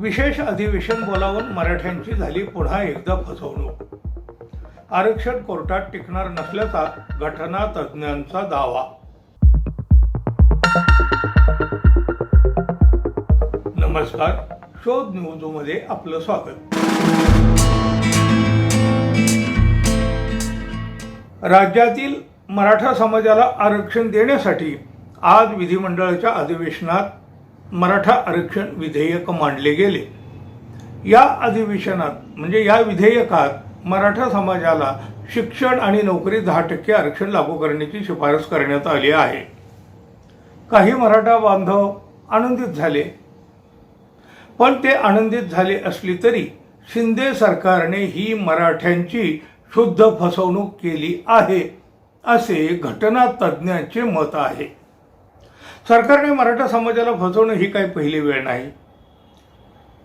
विशेष अधिवेशन बोलावून मराठ्यांची झाली पुन्हा एकदा फसवणूक. आरक्षण कोर्टात टिकणार नसल्याचा घटना तज्ज्ञांचा दावा. नमस्कार शोध न्यूजमध्ये आपलं स्वागत. राज्यातील मराठा समाजाला आरक्षण देण्यासाठी आज विधिमंडळाच्या अधिवेशनात मराठा आरक्षण विधेयक मांडले गेले. या अधिवेशनात म्हणजे या विधेयकात मराठा समाजाला शिक्षण आणि नोकरी दहा टक्के आरक्षण लागू करण्याची शिफारस करण्यात आली आहे. काही मराठा बांधव आनंदित झाले. पण ते आनंदित झाले असली तरी शिंदे सरकारने ही मराठ्यांची शुद्ध फसवणूक केली आहे असे घटना तज्ज्ञांचे मत आहे. सरकारने मराठा समाजाला फसवणं ही काही पहिली वेळ नाही.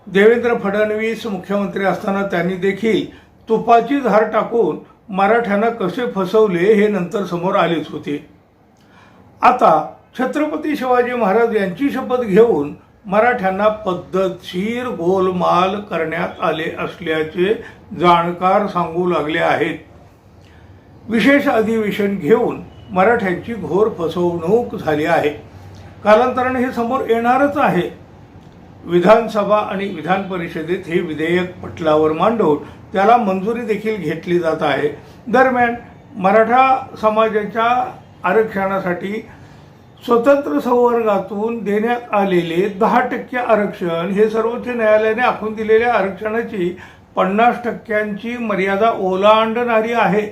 देवेंद्र फडणवीस मुख्यमंत्री असताना त्यांनी देखील तुपाची धार टाकून मराठ्यांना कसे फसवले हे नंतर समोर आलेच होते. आता छत्रपती शिवाजी महाराज यांची शपथ घेऊन मराठ्यांना पद्धतशीर गोलमाल करण्यात आले असल्याचे जाणकार सांगू लागले आहेत. विशेष अधिवेशन घेऊन मराठ्यांची घोर फसवणूक झाली आहे. कालांतराने हे समोर येणारच आहे. विधानसभा आणि विधान परिषदेत हे विधेयक पटलावर मांडून त्याला मंजुरी देखील घेतली जात आहे. दरम्यान मराठा समाजाच्या आरक्षणासाठी स्वतंत्र संवर्गातून देण्यात आलेले दहा टक्के आरक्षण हे सर्वोच्च न्यायालयाने आखून दिलेल्या आरक्षणाची पन्नास टक्क्यांची मर्यादा ओलांडणारी आहे.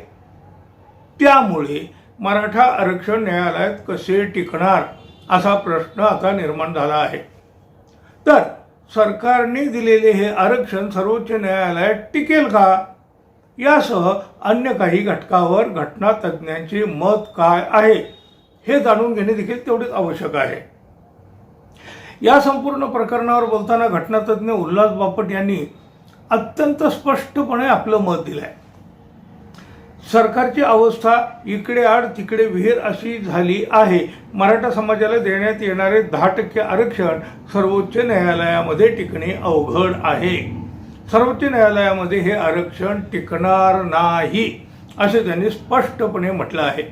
त्यामुळे मराठा आरक्षण न्यायालयात कसे टिकणार? असा प्रश्न आता निर्माण झाला आहे. तर सरकारने दिलेले हे आरक्षण सर्वोच्च न्यायालयात टिकेल का? यासह अन्य काही घटकावर घटना तज्ज्ञांचे मत काय आहे हे जाणून घेणे देखील तेवढेच आवश्यक आहे. या संपूर्ण प्रकरणावर बोलताना घटनातज्ञ उल्हास बापट यांनी अत्यंत स्पष्टपणे आपलं मत दिलं आहे सरकारची अवस्था इकडे आड तिकडे विहीर अशी झाली आहे. मराठा समाजाला देण्यात येणारे दहा टक्के आरक्षण सर्वोच्च न्यायालयामध्ये टिकणे अवघड आहे. सर्वोच्च न्यायालयामध्ये हे आरक्षण टिकणार नाही असे त्यांनी स्पष्टपणे म्हटलं आहे.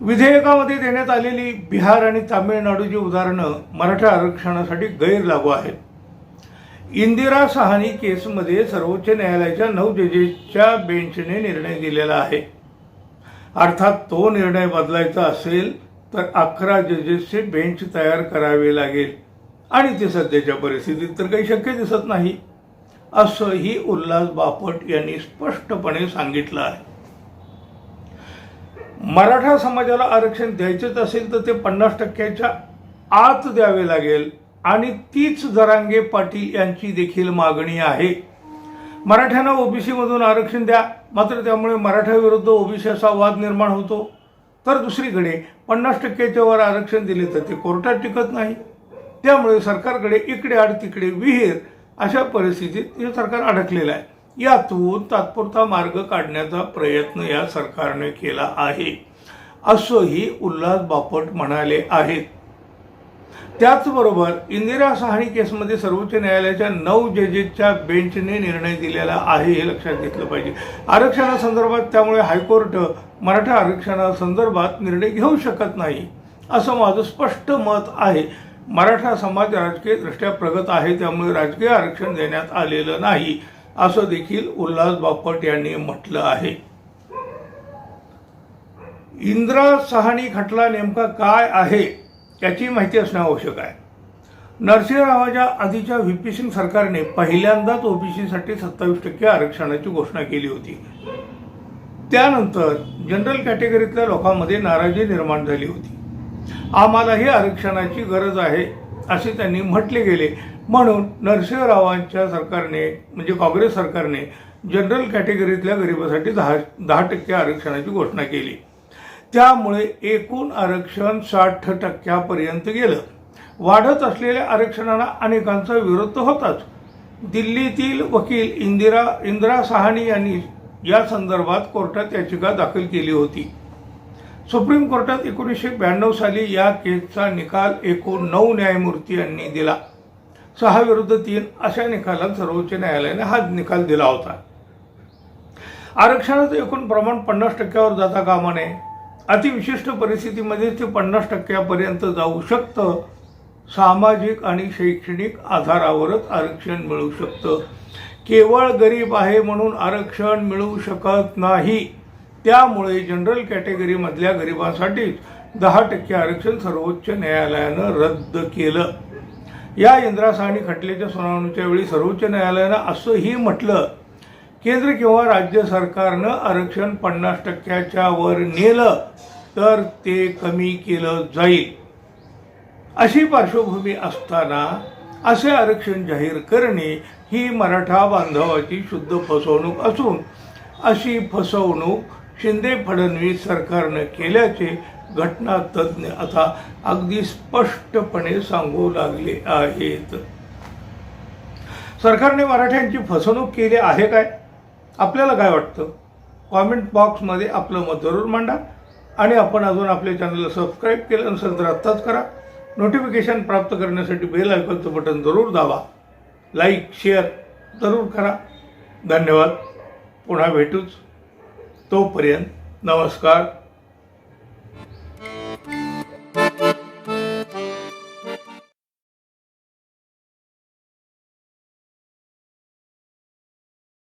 विधेयकामध्ये देण्यात आलेली बिहार आणि तामिळनाडूची उदाहरणं मराठा आरक्षणासाठी गैर लागू आहेत. इंदिरा सहानी केसमध्ये सर्वोच्च न्यायालयाच्या नऊ जजेसच्या बेंचने निर्णय दिलेला आहे. अर्थात तो निर्णय बदलायचा असेल तर अकरा जजेसचे बेंच तयार करावे लागेल. आणि ते सध्याच्या परिस्थितीत तर काही शक्य दिसत नाही असंही उल्हास बापट यांनी स्पष्टपणे सांगितलं आहे. मराठा समाजाला आरक्षण द्यायचेच असेल तर ते पन्नास टक्क्याच्या आत द्यावे लागेल. आणि तीच जरांगे पाटील यांची देखील मागणी आहे. मराठ्यांना ओबीसीमधून आरक्षण द्या. मात्र त्यामुळे मराठ्याविरुद्ध ओबीसी असा वाद निर्माण होतो. तर दुसरीकडे पन्नास टक्क्याच्या वर आरक्षण दिले तर ते कोर्टात टिकत नाही. त्यामुळे सरकारकडे इकडे आड तिकडे विहीर अशा परिस्थितीत हे सरकार अडकलेलं आहे. यातून तात्पुरता मार्ग काढण्याचा प्रयत्न या सरकारने केला आहे. असंही उल्हास बापट म्हणाले आहेत. त्याचबरोबर इंदिरा सहानी केसमध्ये सर्वोच्च न्यायालयाच्या नऊ जजेसच्या बेंचने निर्णय दिलेला आहे हे लक्षात घेतलं पाहिजे. आरक्षणासंदर्भात त्यामुळे हायकोर्ट मराठा आरक्षणासंदर्भात निर्णय घेऊ शकत नाही असं माझं स्पष्ट मत आहे. मराठा समाज राजकीयदृष्ट्या प्रगत आहे त्यामुळे राजकीय आरक्षण देण्यात आलेलं नाही असं देखील उल्हास बापट यांनी म्हटलं आहे. इंदिरा सहानी खटला नेमका काय आहे? याची माहिती असणं आवश्यक आहे. नरसिंहरावाच्या आधीच्या व्ही पी सिंग सरकारने पहिल्यांदाच ओबीसीसाठी सत्तावीस टक्के आरक्षणाची घोषणा केली होती. त्यानंतर जनरल कॅटेगरीतल्या लोकांमध्ये नाराजी निर्माण झाली होती. आम्हालाही आरक्षणाची गरज आहे असे त्यांनी म्हटले गेले. म्हणून नरसिंहरावांच्या सरकारने म्हणजे काँग्रेस सरकारने जनरल कॅटेगरीतल्या गरिबासाठी दहा दहा टक्के आरक्षणाची घोषणा केली. त्यामुळे एकूण आरक्षण साठ टक्क्यापर्यंत गेलं. वाढत असलेल्या आरक्षणाला अनेकांचा विरोध तर होताच. दिल्लीतील वकील इंदिरा इंदिरा सहानी यांनी या संदर्भात कोर्टात याचिका दाखल केली होती. सुप्रीम कोर्टात एकोणीसशे ब्याण्णव साली या केसचा निकाल एकूण नऊ न्यायमूर्ती यांनी दिला. सहा विरुद्ध तीन अशा निकालात सर्वोच्च न्यायालयाने हा निकाल दिला होता. आरक्षणाचं एकूण प्रमाण पन्नास टक्क्यावर जाता कामा नये. अतिविशिष्ट परिस्थितीमध्ये ते पन्नास टक्क्यापर्यंत जाऊ शकतं. सामाजिक आणि शैक्षणिक आधारावरच आरक्षण मिळू शकतं. केवळ गरीब आहे म्हणून आरक्षण मिळू शकत नाही. त्यामुळे जनरल कॅटेगरीमधल्या गरिबांसाठीच दहा टक्के आरक्षण सर्वोच्च न्यायालयानं रद्द केलं. या इंद्रासाणी खटल्याच्या सुनावणीच्या वेळी सर्वोच्च न्यायालयानं असंही म्हटलं केंद्र किंवा राज्य सरकारनं आरक्षण पन्नास टक्क्याच्या वर नेलं तर ते कमी केलं जाईल. अशी पार्श्वभूमी असताना असे आरक्षण जाहीर करणे ही मराठा बांधवाची शुद्ध फसवणूक असून अशी फसवणूक शिंदे फडणवीस सरकारनं केल्याचे घटनातज्ञ आता अगदी स्पष्टपणे सांगू लागले आहेत. सरकारने मराठ्यांची फसवणूक केली आहे काय? आपल्याला काय वाटतं? कॉमेंट बॉक्समध्ये आपलं मत जरूर मांडा आणि आपण अजून आपल्या चॅनलला सबस्क्राईब केलं नसेल तर आत्ताच करा. नोटिफिकेशन प्राप्त करण्यासाठी बेल आयकॉनचं बटन जरूर दाबा. लाईक शेअर जरूर करा. धन्यवाद. पुन्हा भेटूच. तोपर्यंत नमस्कार.